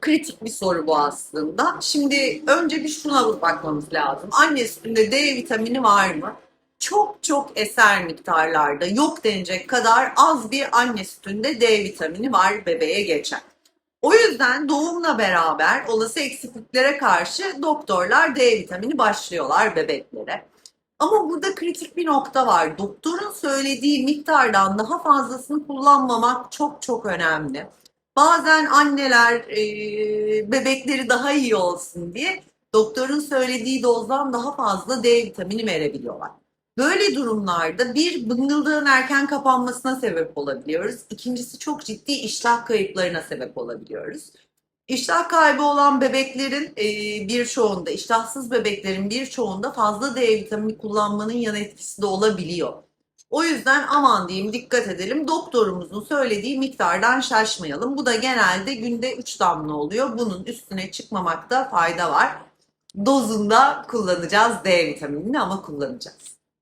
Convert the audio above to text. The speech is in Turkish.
kritik bir soru bu aslında. Şimdi önce bir şuna bakmamız lazım. Anne sütünde D vitamini var mı? Çok çok eser miktarlarda yok denecek kadar az bir anne sütünde D vitamini var bebeğe geçen. O yüzden doğumla beraber olası eksikliklere karşı doktorlar D vitamini başlıyorlar bebeklere. Ama burada kritik bir nokta var. Doktorun söylediği miktardan daha fazlasını kullanmamak çok çok önemli. Bazen anneler e, bebekleri daha iyi olsun diye doktorun söylediği dozdan daha fazla D vitamini verebiliyorlar. Böyle durumlarda bir bıngıldağın erken kapanmasına sebep olabiliyoruz. İkincisi çok ciddi iştah kayıplarına sebep olabiliyoruz. İştah kaybı olan bebeklerin e, birçoğunda, iştahsız bebeklerin birçoğunda fazla D vitamini kullanmanın yan etkisi de olabiliyor. O yüzden aman diyeyim dikkat edelim. Doktorumuzun söylediği miktardan şaşmayalım. Bu da genelde günde 3 damla oluyor. Bunun üstüne çıkmamakta fayda var. Dozunda kullanacağız D vitaminini ama kullanacağız.